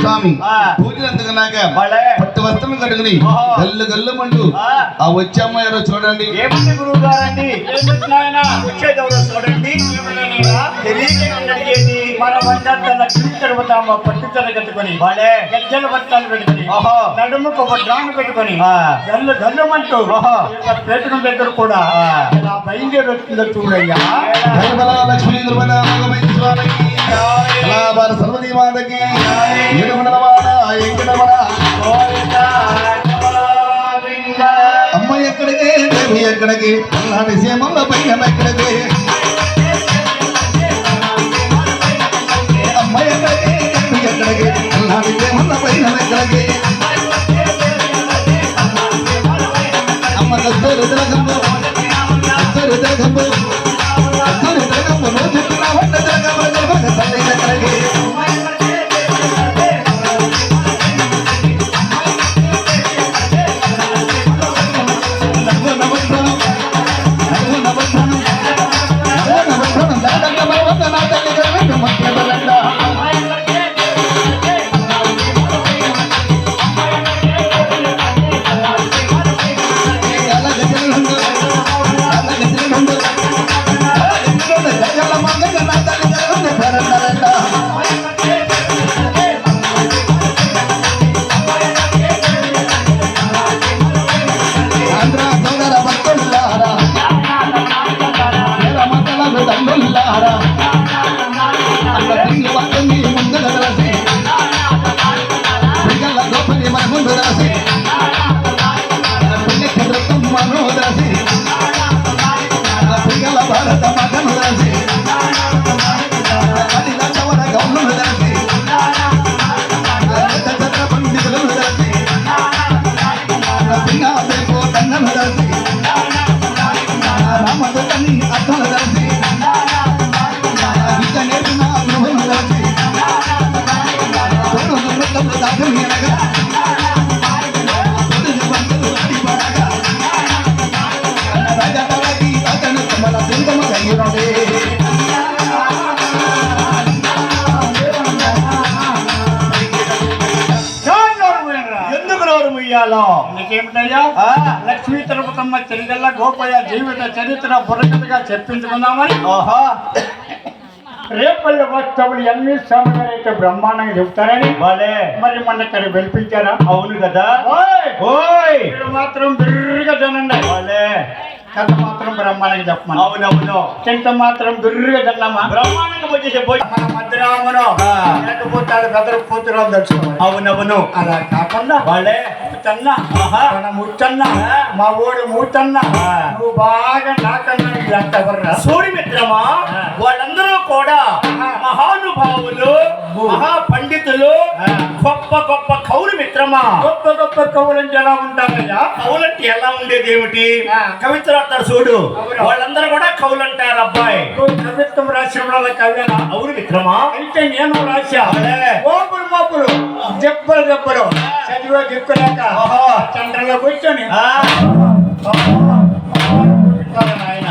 స్వామి. పూజలు అందుకున్నాక. పట్టు వస్త్రం కడుగుని. గల్లు గల్లు మండు ఆ. వచ్చే అమ్మాయి ఎవరో చూడండి ఏమిటి గురువు గారండి చూడండి నన్ను అడిగేది మన వంటల తిరుగుతాము పట్టుచర కట్టుకొని వాళ్ళే గజ్జల బట్టాలు పెట్టుకొని ఓహో. నడుముకు ఒక డ్రాంగ్ పెట్టుకొని ఆ. గల్లు గల్లుమంటూ ఓహో. పేటకం దగ్గర కూడా ఇలా బయలుదేరి వస్తుందో చూడయ్యా ధర్మల లక్ష్మీ ధర్మల నాగమయ్య స్వామికి కళాభార సర్వదీ మాతకి ఏడుమల వాడ ఎంకటమల అమ్మాయి ఎక్కడికి దేవి ఎక్కడికి అల్లాడి సీమల్ల పైన ఎక్కడికి పైన గోపయ్య జీవిత చరిత్ర బుర్రకథగా చెప్పించుకుందామని? ఓహో. రేపల్లి వస్తవులు ఎన్ని స్వామి అయితే బ్రహ్మాండంగా చెప్తారని? భలే. మరి మన ఇక్కడ పిలిపించారా అవును కదా. ఓయ్! ఓయ్. మాత్రం బిర్రుగా తినండి భలే. కథ మాత్రం బ్రహ్మాండంగా చెప్పమని అవునవును చింత మాత్రం బిర్రుగా తిన్నామా బ్రహ్మాండంగా వచ్చేసే మన మధ్యరామను. లేకపోతాడు బెదరు కూతురు తెలుసుకోవాలి అవునవును అలా కాకుండా భలే ముచ్చన్న. మన. మా ఊడు మూచన్న ఆ. నువ్వు బాగా నాకన్నా సూరి మిత్రమా. వాళ్ళందరూ కూడా. మహానుభావులు. మహా పండితులు. గొప్ప గొప్ప కౌలు మిత్రమా గొప్ప గొప్ప కవులంటే ఎలా ఉంటారయ్యా కవులంటే ఎలా ఉండేది ఏమిటి. కవిత్ర రాస్తారు చూడు. వాళ్ళందరూ కూడా కవులు అంటారు అబ్బాయి కవిత్వం రాసిన వాళ్ళ కవ్యనా అవును మిత్రమా అయితే నేను రాశా. మోపులు మోపులు దెబ్బలు దెబ్బలు. చదివే దిక్కులేక. చంద్రలో కూర్చొని.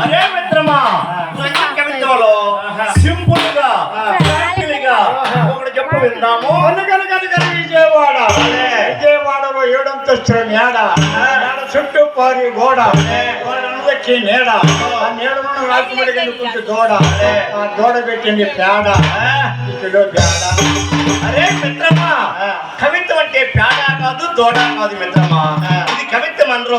అరే మిత్రమా. కవిత్వంలో. సింపుల్గా ఒకటి చెప్పు విందాము. విజయవాడ. విజయవాడలో ఏడంతస్తుల మేడ. చుట్టూ పారి గోడ గోడకి నీడ. ఆ నీడను రాజమండ్రి కనుకుంటూ దూడ? ఆ దూడ పెట్టింది పేడ. ఇటులో పేడ. అరే మిత్రమా. కవిత్వం అంటే పేడ కాదు దోడ కాదు మిత్రమా. ఇది కవిత్వం అనరు.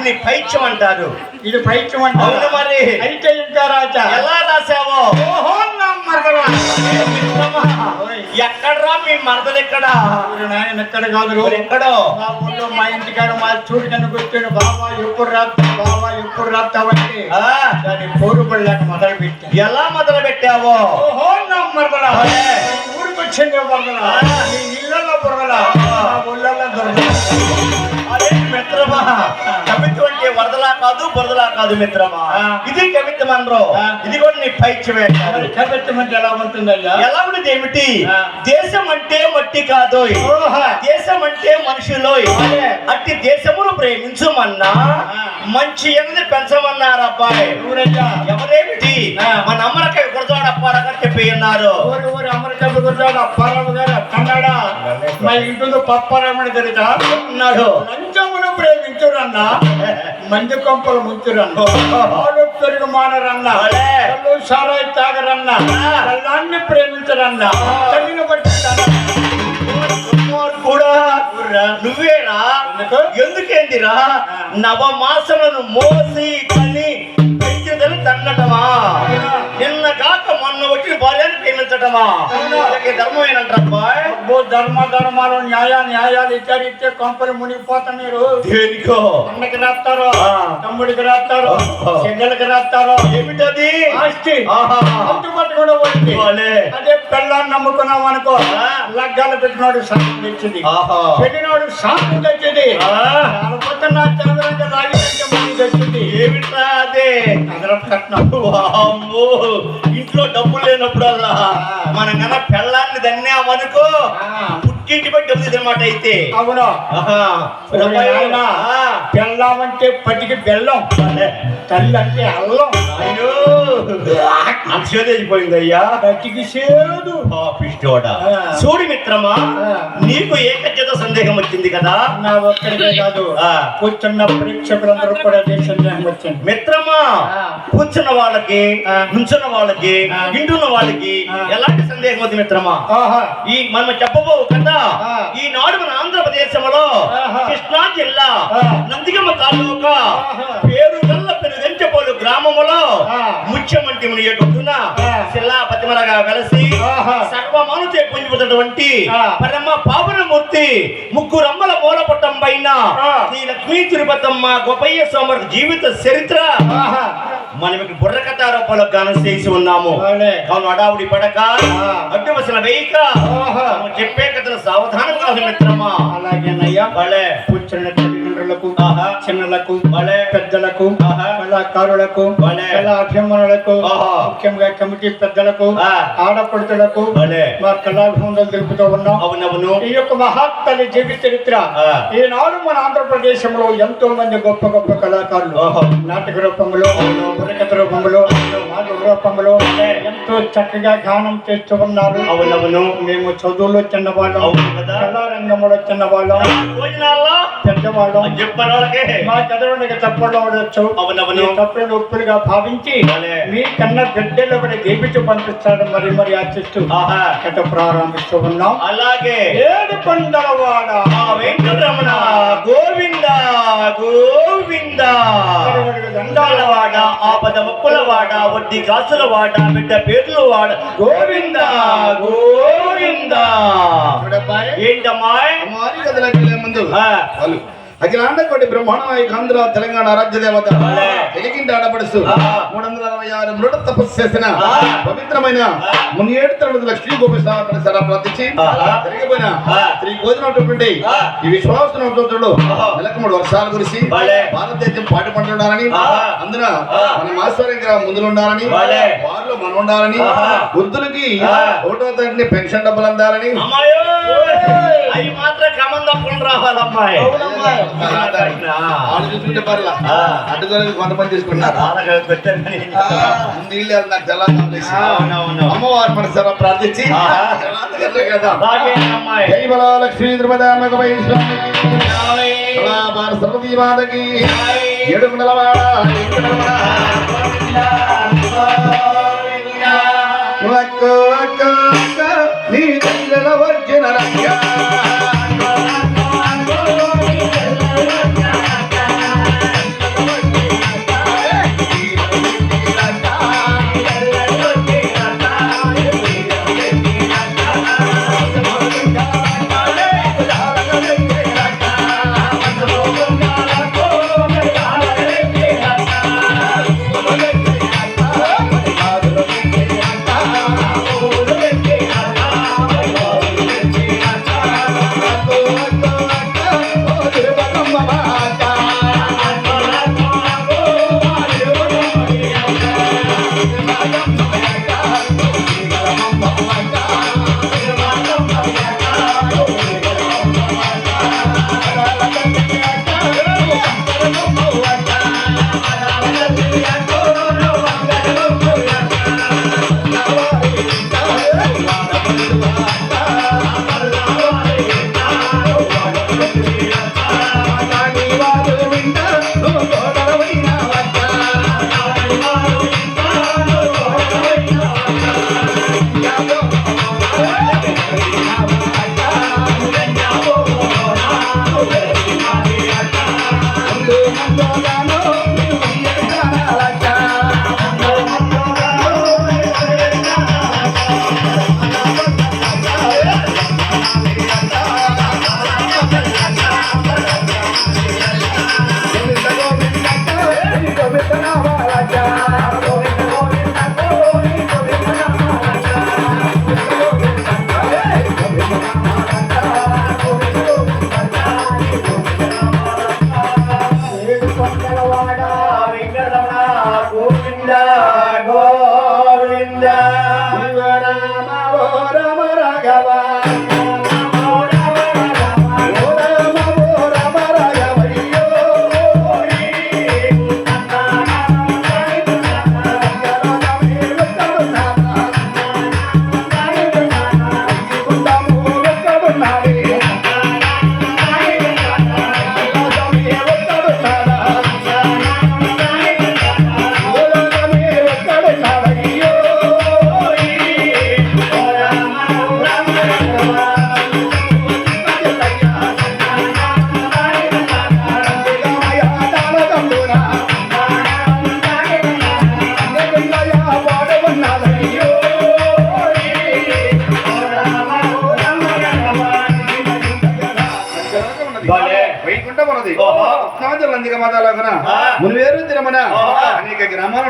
ఇది పైత్యం అంటారు. ఇది పైత్యం అవును మరి. అయితే ఇంకా రాజా. ఎలా రాసావో ఓహో మిత్రమా? ఎక్కడ్రా మీ మరదలు ఎక్కడ నాయన ఎక్కడ కాదు ఎక్కడో? మా ఊళ్ళో మా ఇంటికాడ మా చూడు కనుక వచ్చాడు బాబా ఎప్పుడు రాత్తా బాబా ఎప్పుడు రాత్తావంటే ఆ, దాన్ని కోరుబడిలాక మొదలు పెట్టాను ఎలా మొదలు పెట్టావో ఓహో నమ్మకరా అరే. ఊరికి వచ్చింది బొమ్మలా కాదు బురదలా కాదు మిత్రమా. ఇది కవిత్వం అనరు ఆ. ఇది కూడా నీ పైచ్యమే కవిత్వం అంటే ఎలా ఉంటుందయ్యా ఎలా ఉన్నది ఏమిటి. దేశం అంటే మట్టి కాదు. దేశం అంటే మనుషులు. అట్టి దేశమును ప్రేమించమన్నా. మంచి ఎన్నది పెంచమన్నారు అబ్బాయి ఎవరేమిటి. మన అమ్మరకాయ గురజాడప్పారగా చెప్పి ఉన్నారు. ఊరి ఊరి అమెరికా గుర్తాడు అప్పారావు గారు కన్నడ. మా ఇంట్లో పప్పారామని తెలుసా అన్నాడు లంచమును ప్రేమించురన్న. మంది కొంపలు ముంచురన్న. పాలు పెరుగు మానరన్న. కళ్ళు సారాయి తాగరన్న కళ్ళాన్ని ప్రేమించరన్న. తల్లిని కూడా నువ్వేరా? ఎందుకు? ఎందుకేందిరా? నవమాసలను మోసి కని అబ్బో? ధర్మ ధర్మాలు న్యాయ న్యాయాలు ఇచ్చారు ఇచ్చే కొంపలు మునిగిపోతారు మీరు. దేనికో? అన్నకి రాస్తారు. తమ్ముడికి రాస్తారు. చెల్లెలకి రాస్తారు? ఏమిటది? ఆస్తి. కూడా. అదే పెళ్ళాన్ని నమ్ముకున్నాం అనుకో. లగ్గాలు పెట్టినోడు సాయం తెచ్చింది. పెట్టినోడు సాయం తెచ్చింది. నా చంద్రంగా రాగిరంగా మళ్ళీ తెచ్చింది. ఏమిట్రా అదే? అదనం కట్నం వామ్మో, ఇంట్లో డబ్బులు లేనప్పుడల్లా. మనం కన్నా పెళ్ళాన్ని దన్నామనుకో పుట్టింటి బట్టి డబ్బులు అనమాట అయితే అవును ఆ. పెళ్ళామంటే పటికి బెల్లం తల్లి అంటే అల్లం అయ్యో అయ్యా పటికి సేదు పాపిష్టోడా. చూడు మిత్రమా. నీకు ఏకజ్యత సందేహం వచ్చింది కదా నా ఒక్కడికే కాదు. కూర్చున్న ప్రేక్షకులందరూ కూడా అదే సందేహం వచ్చింది మిత్రమా. కూర్చున్న వాళ్ళకి. నుంచున్న వాళ్ళకి. వింటున్న వాళ్ళకి. ఎలాంటి సందేహం ఉంది మిత్రమా ఈ మనం చెప్పబోవు కదా. ఈనాడు మన ఆంధ్రప్రదేశంలో. కృష్ణా జిల్లా ఆ. నందిగమ తాలూకా. పేరు గల్ల పెనుగంచపోలు గ్రామములో. ముఖ్యమంత్రి ఆ. శిలా పతిమలగా. సర్వమానుచే పుంజిపుతున్నటువంటి ఆ. పరమ పావనమూర్తి ముగ్గురమ్మల మూలపట్టం పైన. శ్రీ లక్ష్మీ తిరుపతమ్మ గోపయ్య సోమర్ జీవిత చరిత్ర ఆహా మనం ఇక్కడ బుర్రకథ రూపంలో గానం చేసి ఉన్నాము. కావున అడావుడి పడక ఆ. అడ్డవసల వేయక చెప్పే కథను సావధానంగా మిత్రమా అలాగేనయ్యా భలే కూర్చున్న ఆహా. చిన్నలకు భలే. పెద్దలకు ఆహా. కళాకారులకు భలే. కళా అభిమానులకు ఆహా. ముఖ్యంగా కమిటీ పెద్దలకు. ఆడపడుతులకు. మా కళాభివందలు తెలుపుతూ ఉన్నాం అవునవును ఈ యొక్క మహాత్తల్లి జీవిత చరిత్ర. ఈనాడు మన ఆంధ్రప్రదేశంలో ఎంతో మంది గొప్ప గొప్ప కళాకారులు. నాటక రూపంలో బుర్రకథ రూపంలో నాటక రూపంలో ఎంతో చక్కగా గానం చేస్తూ ఉన్నారు అవునవును మేము చదువులో చిన్నవాళ్ళం. కళారంగంలో చిన్నవాళ్ళం పెద్దవాళ్ళం చెప్పని వాళ్ళకి మా చదవడానికి తప్పడం ఉండొచ్చు అవునవును. తప్పులను ఒప్పులుగా భావించి. మీ కన్న బిడ్డలు కూడా దీపించి పంపిస్తాడు మరి మరి ఆశిస్తూ ఆహా. కథ ప్రారంభిస్తూ ఉన్నాం. అలాగే. ఏడు కొండలవాడ ఆ వెంకటరమణ. గోవింద గోవింద. దండాలవాడ ఆపద ముక్కులవాడ వడ్డీ కాసులవాడ బిడ్డ పేర్లు వాడ. గోవింద గోవింద. వెళ్ళే ముందు వాళ్ళు అఖిలాండ కోటి బ్రహ్మాండమై ఆంధ్ర తెలంగాణ రాజ్య దేవత భలే. తెలిగింటి ఆడపడుసు. మూడు వందల అరవై ఆరు మృడ తపస్సు చేసిన. పవిత్రమైన. మున్నేడు తరగతి లక్ష్మీ గోపేశ్వర సరా ప్రార్థించి ఆ. శ్రీ గోదినటువంటి ఆ. ఈ విశ్వాసనోత్సవుడు ఆహా. నెలకు మూడు వర్షాల గురించి. భారతదేశం పాటు పండుండాలని. అందున. మన మాస్టరింగ్ ముందులు ఉండాలని. వారిలో మనం ఉండాలని. వృద్ధులకి. ఒకటో తరగతి పెన్షన్ డబ్బులు అందాలని అమ్మాయో అవి మాత్రం క్రమం తప్పకుండా రావాలమ్మాయి చూసుకుంటే పర్లా. ఆ. అడ్డుకోలేదు కొంతమంది ముందు ఇల్లు నాకు. అవునవును. అమ్మవారి ప్రార్థించి. రాకేనమ్మాయి జై బలా లక్ష్మీ ద్రుపదామకమై స్వామికి బలా భార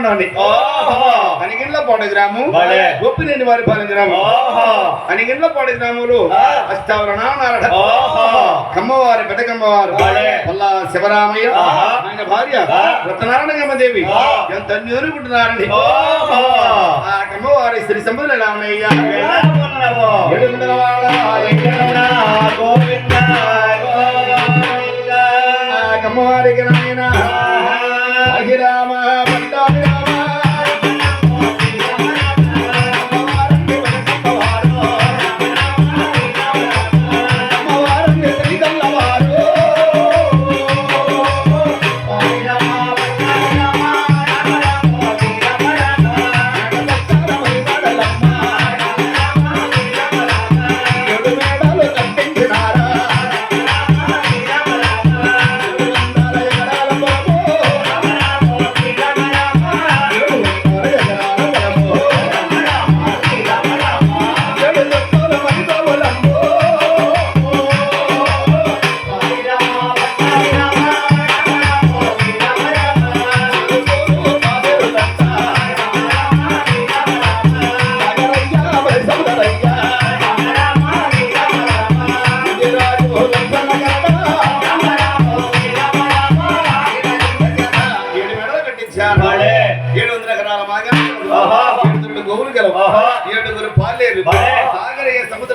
ఉన్నాయి ఓహో. అనిగిళ్ళపాడు గ్రామం భలే. గొప్పినేని వారిపాలెం గ్రామం ఓహో. అనిగిళ్ళపాడు గ్రామంలో. అష్టావరణ ఓహో. కమ్మవారి పెద్ద కమ్మవారు. భలే. పల్లా శివరామయ్య. ఆయన భార్య. ఆ. రత్నారాయణదేవి ఆ. ఎంత న్యూరుకుంటున్నారండి ఓహో. ఆ కమ్మవారి శ్రీ సంబుధుల రామయ్య కమ్మవారికి నాయన. రామ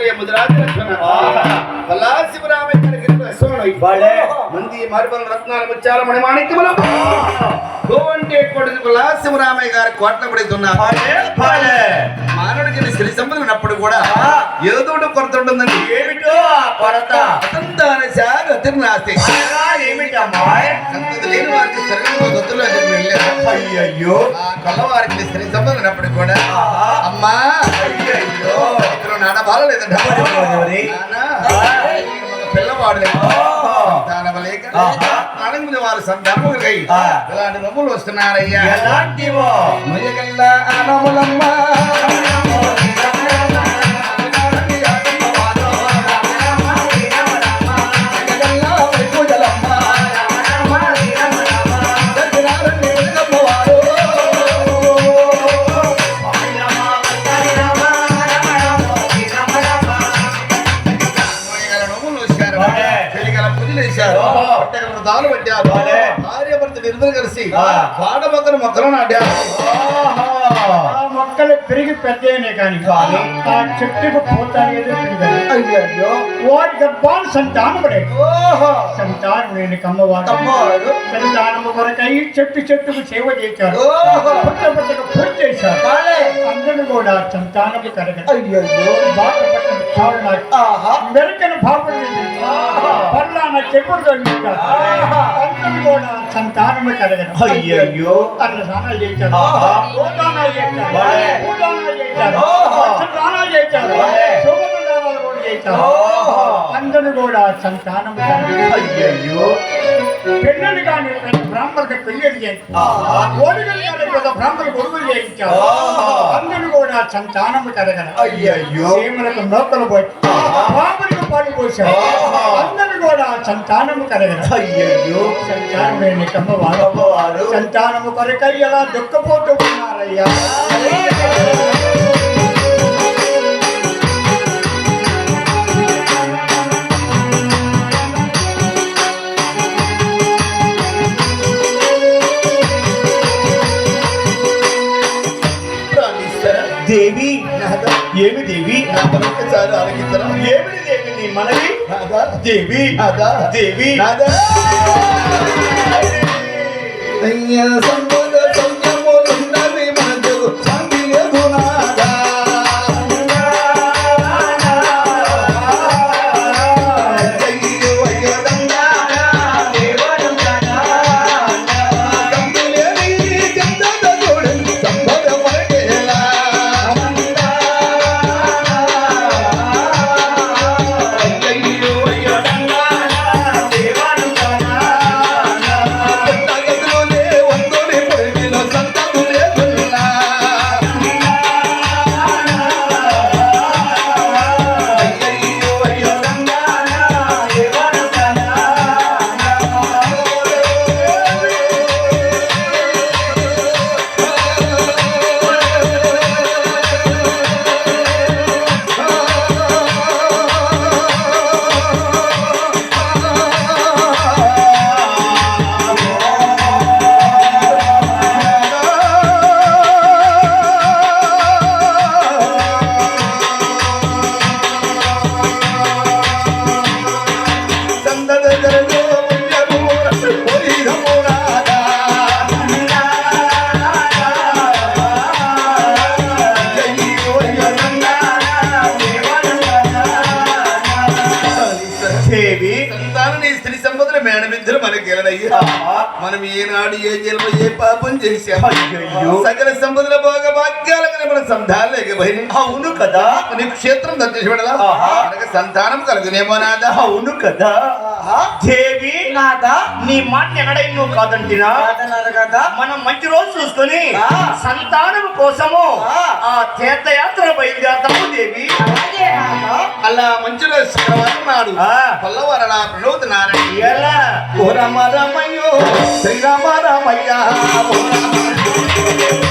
సాగరయ్య సముద్రయ్య ముద్రాజ లక్ష్మణ ఆహా. పల్లాశివరామయ్య గారికి అశ్వనుడు. భలే. మంది మార్బల రత్నాల ముత్యాల మణిమాణిక్యములు గోవంటే కొడుకు పల్లాశివరామయ్య గారి కోట్ల పడుతున్నారు భలే భలే మానవుడికి శ్రీ సంపద ఉన్నప్పుడు కూడా ఆ. ఏదో ఒకటి కొరత ఉంటుందండి ఏమిటో ఆ కొరత అతంతాన శాగ తిరునాస్తి అనగా ఏమిటమ్మా సంతతి లేని వారికి శరీరంలో గతులు అని వెళ్ళారు అయ్యయ్యో ఆ కళ్ళవారికి శ్రీ సంపద ఉన్నప్పుడు కూడా ఆహా. అమ్మా అయ్యయ్యో ఇక్కడ నాన్న బాలలేదంట ఎవరి? పిల్లవాడు ఆహా. నలుగురు వారు ఆ. ఇలాంటి రమ్ములు వస్తున్నారయ్యా. ఎలాంటివో? మొయ్యగల్లా కానీ కానీ ఆ చెట్టుకు పూత పెరగదు. అయ్యో వారి గర్భాలు సంతానముడే. ఓహో. సంతానం లేని కమ్మవాడు. అమ్మవారు. సంతానము కొరకై చెట్టు చెట్టుకు సేవ చేశారు ఓహో. పుట్ట పుట్టకు పూజ చేశారు. అందరూ కూడా సంతానము కరగదు. బాట నాకు. ఆహా. మెరుకన భావం పల్లాన చెప్పుడు తొలగించారు అందరూ కూడా సంతానము కరగదు. అయ్యయ్యో. అన్న స్నానాలు చేశారు. చేశారు భలే. శుభదానాలు కూడా ఓహో. అందరూ కూడా సంతానము కరగదు అయ్యయ్యో. పెళ్ళని కానీ బ్రాహ్మణులకు పెళ్ళి చేయించారు. బ్రాహ్మణులు కొడుకులు చేయించారు. అందరూ కూడా సంతానము కరగదు అయ్యయ్యో. చీమలకు నౌకలు పోయి పాపరికి పాలు ఆహా. అందరూ కూడా సంతానము కరగదు అయ్యయ్యో. సంతానం లేని కమ్మవారు సంతానము కొరకై ఎలా దుఃఖపోతూ ఉన్నారయ్యా. దేవి? ఏమి దేవి? ఏమిటి దేవి నీ మనవి? దేవి. దేవి. అయ్యా మన సంతానం లేకపోయి అవును కదా. నీకు క్షేత్రం. మనకు సంతానం కలుగునేమో నాదా? అవును కదా. దేవి నాదా? నీ మాట ఎక్కడైనా కాదంటినా? కదా మనం మంచి రోజు చూసుకొని. సంతానం కోసము ఆ. తీర్థయాత్ర బయలుదేరతాము దేవి. అలా మంచిలో శుక్రవారం నాడు. పల్లవరణ నారాయణ ఎలా? ఓ రామ రామయ్యో. శ్రీరామ రామయ్య. ఓ రామ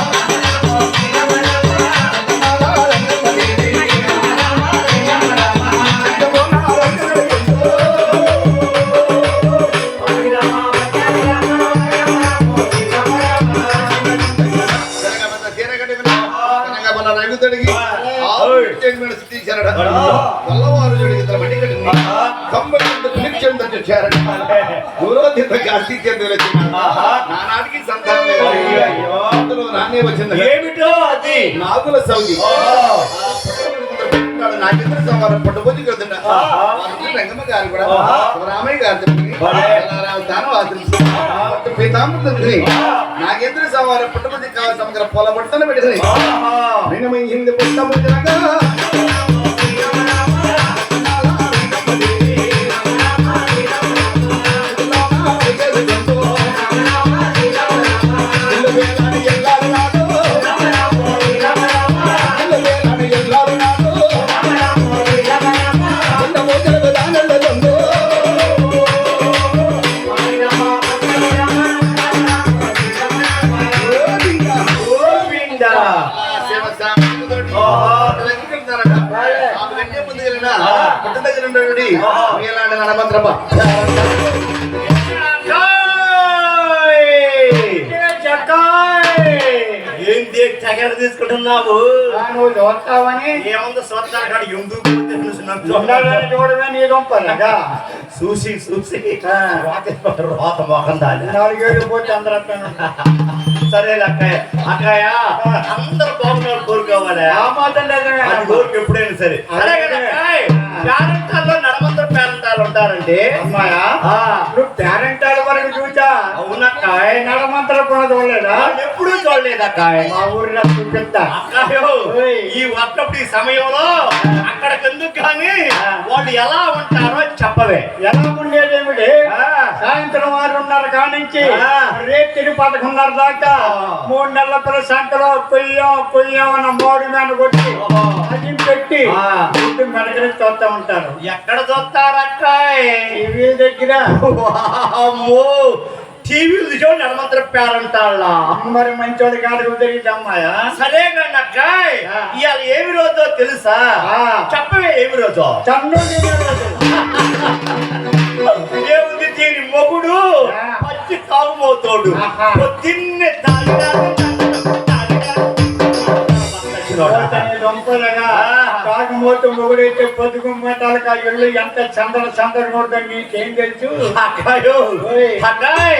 నాగుల సౌది నాకెందుకు సమానం పట్టుబోజు కదండి రంగమ్మ గారు కూడా రామయ్య గారు చెప్పింది భలే. తాను ఆచరిస్తుంది పీతాంబరి నాగేంద్ర సవారు పుట్టపతి కావాలి సమగ్ర పొల పట్టణ పెడితే నేను ఏముంది? ఎందుకు చూసి చూసి. రోత దాని నాలుగేళ్ళు పోతే అందరూ. సరే అక్కయ్య. అక్కయ్య అందరు బాగున్నారు కోరుకోవాలి. ఆ మాత్రం కోరిక ఎప్పుడైనా సరే. అదే కదా. పేరంటాల్లో నడమందరు పేరంటాలు ఉంటారంటే అమ్మాయా? ఆ, నువ్వు అవునక్కాయ్ నడమంతరం కూడా చూడలేదా ఎప్పుడూ చూడలేదు అక్కాయ్ మా ఊరిలో చూపిస్తా అక్కాయో. ఈ వర్కప్ ఈ సమయంలో అక్కడికి ఎందుకు కానీ. వాళ్ళు ఎలా ఉంటారో చెప్పవే ఎలా ఉండేదేమిటి ఆ. సాయంత్రం ఆరున్నర కానించి ఆ. రేత్రి పదకొండున్నర దాకా. మూడు నెలల పిల్ల సంకలో కొయ్యం కొయ్యం అన్న మోడు మీద కొట్టి. అది పెట్టి మెడకరించి చూస్తా ఉంటారు ఎక్కడ చూస్తారక్కాయ్ టీవీ దగ్గర అమ్మో టీవీలు చూసి నడమందరు పేరంటాళ్ళ మరి మంచోడి తిరిగి అమ్మాయా సరే ఆ. ఇవాళ ఏమి రోజో తెలుసా. చెప్పవే ఏమి రోజో. ఏముంది దీని మొగుడు. పచ్చి తాగుమోతోడు ఆహా. పొద్దున్నే తాగినాడు, తాగుమోతు మొగుడైతే పొద్దుగుమ్మటాలకు ఆ ఇల్లు ఎంత చందర చందర కొడుతుంది నీకేం తెలుసు? అక్కాయో ఓయ్. అక్కాయ్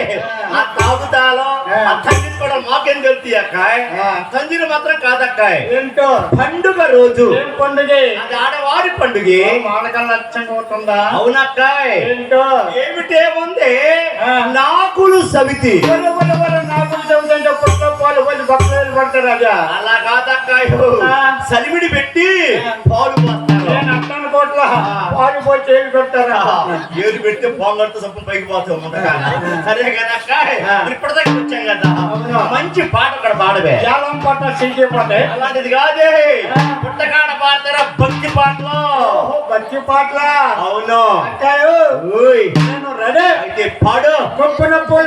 ఆ. తాగుతాలో ఆ. ఆ తండ్రి కూడా మాకేం తెలుసు అక్కాయ్? ఆ. తండ్రిని మాత్రం కాదక్కాయ్. ఏంటో? పండుగ రోజు. ఏం పండుగ? అది ఆడవారి పండుగ. వాళ్ళకల్లా లక్ష్యంగా ఉంటుందా? అవునక్కాయ్ ఏంటో? ఏమిటేముంది ఆ. నాకులు సవితి వల్ల వల్ల వల్ల నాకు చదువుతుంటే పాలు పోసి బట్టలు పడతారు రాజా. అలా కాదక్కాయో ఆ. సలిమిడి పెట్టి. పాలు పోస్తారు. అట్టను కోట్ల పాలు పోసి ఏమి పెడతారా? ఏడు పెడితే పొంగట్టు సొప్పు పైకి పోతాం. సరే ఆ. ఇప్పటిదాకా వచ్చాం కదా. మంచి పాట అక్కడ పాడవే. జాలం పట్ట సిగిపోతాయి అలాంటిది కాదే. పుట్టకాడ పాడతారా భక్తి పాటలు? బచ్చి పాటల? అవును. ఓయ్. నేను రెడీ. అయితే పాడు. గొప్పన పోయి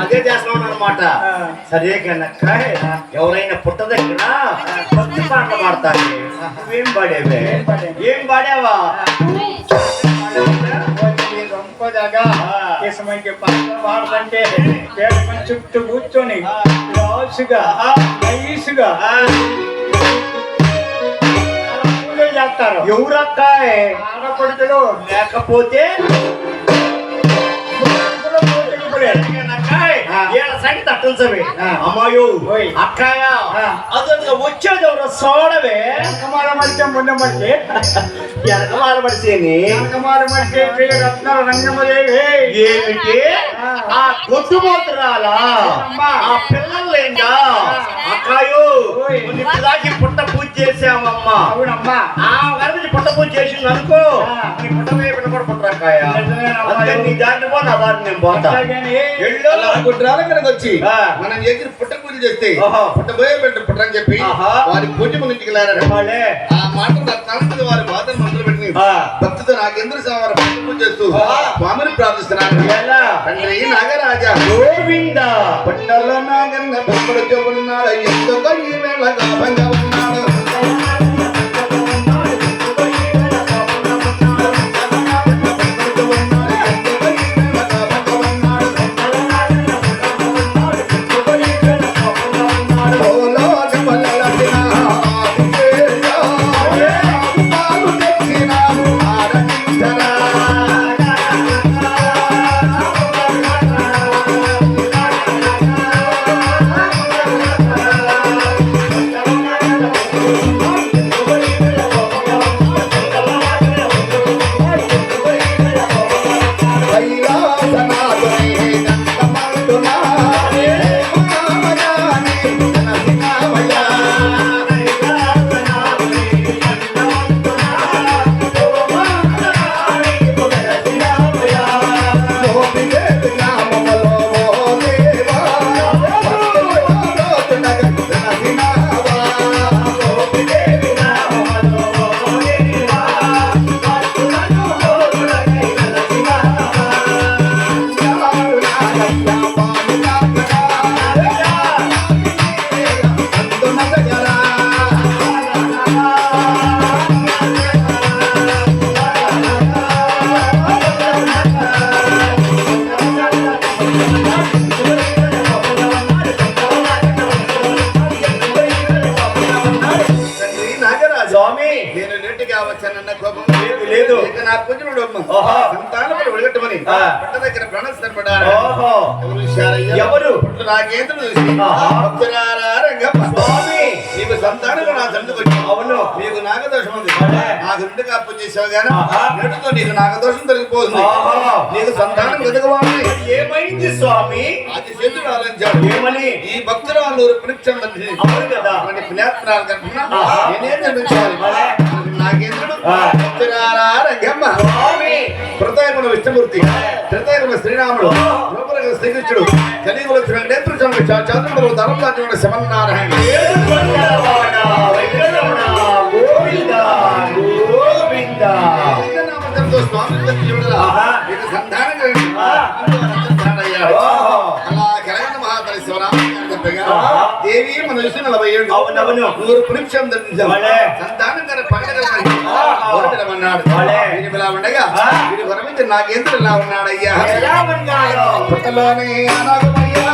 అదే చేస్తున్నాం అనమాట సరే కనుక ఎవరైనా పుట్ట దగ్గర భక్తి పాటలు పాడతాను ఏం పాడేవే ఏం పాడేవా ఏం పాడావా పాటలు పాడదంటే చుట్టూ కూర్చొని రాసుగా నైసుగా చేస్తారు. ఎవరక్కాయ్? ఆడపడుతులు లేకపోతే. అమ్మాయో ఓయ్. అక్కాయ? ఆ. అదొక వచ్చేది ఎవరో సోడవే. కనకమాల మడితే ముందు మడితే వెనకమాల పడితేని కనకమాల మడితే పేరు రత్నాల రంగమదేవి. ఏమిటి? ఆ. ఆ. ఆ పిల్లలేంగా అక్కాయో దాకి పుట్ట పూజ చేసావమ్మా అవునమ్మా ఆ గర్భి పుట్ట పూజ చేసింది అనుకో ఆ. నీ పుట్ట మీద కూడా పుట్టరాకాయ నీ పో నా నేను పోతా గుడ్రాల కనుక వచ్చి ఆ. మనం ఎగిరి పుట్ట పూజ చేస్తే ఓహో. పుట్ట పోయే పెట్ట పుట్టని చెప్పి. వారి పూజ మన ఇంటికి. ఆ మాటలు నా తలంటి వారి బాధను మొదలు పెట్టి ఆ. భక్తితో నాగేంద్ర స్వామి పుట్ట పూజ చేస్తూ. స్వామిని ప్రార్థిస్తున్నాను? తండ్రి నాగరాజా గోవింద పుట్టలో నాగన్న బొమ్మడు చెబున్నాడు ఎందుకో ఈ వేళ గాభంగా ఉన్నాడు నాకేంద్ర చూసి. స్వామి. నీకు సంతానం నా వచ్చింది అవును. నీకు నాగదోషం ఉంది. నాకు అప్పు చేసావు నీకు నాగదోషం తొలగిపోతుంది. నీకు సంతానం వెతకవాలి ఏమైంది స్వామి? అది చేతులు ఆలోచించాడు ఏమని? ఈ భక్తుల వాళ్ళు పునిక్షండి అవును కదా. పుణ్యాత్మరాలు కనుక ఆహా. నేనేం నిర్మించాలి అదే. నాకేంద్రుడు ఆ. భక్తులారా రంగమ్మ స్వామి హృదయముల విష్ణుమూర్తి హృదయముల శ్రీరాముడు రూపరగల శ్రీకృష్ణుడు కలియుగుల వెంకటేశ్వర స్వామి చంద్రుడు ధర్మరాజుడు శమన్నారాయణ ఏడుకొండలవాడ, వెంకటరమణ, గోవింద గోవింద నామకంతో స్వామి దర్శించుడుగా ఆహా. ఇక సంధానం ఆహా. దేవి మన విషయం నలభై ఏడు అవునవును. నూరు పునిక్షం దర్శించాం భలే. సంతానం గారి పగల ఆహా. అన్నాడు భలే. వీరి ఇలా ఉండగా ఆ. వీరి వరమించి నాకేంద్ర ఇలా ఉన్నాడయ్యా ఎలా ఉన్నాడు పుట్టలోనే అనాగమయ్యా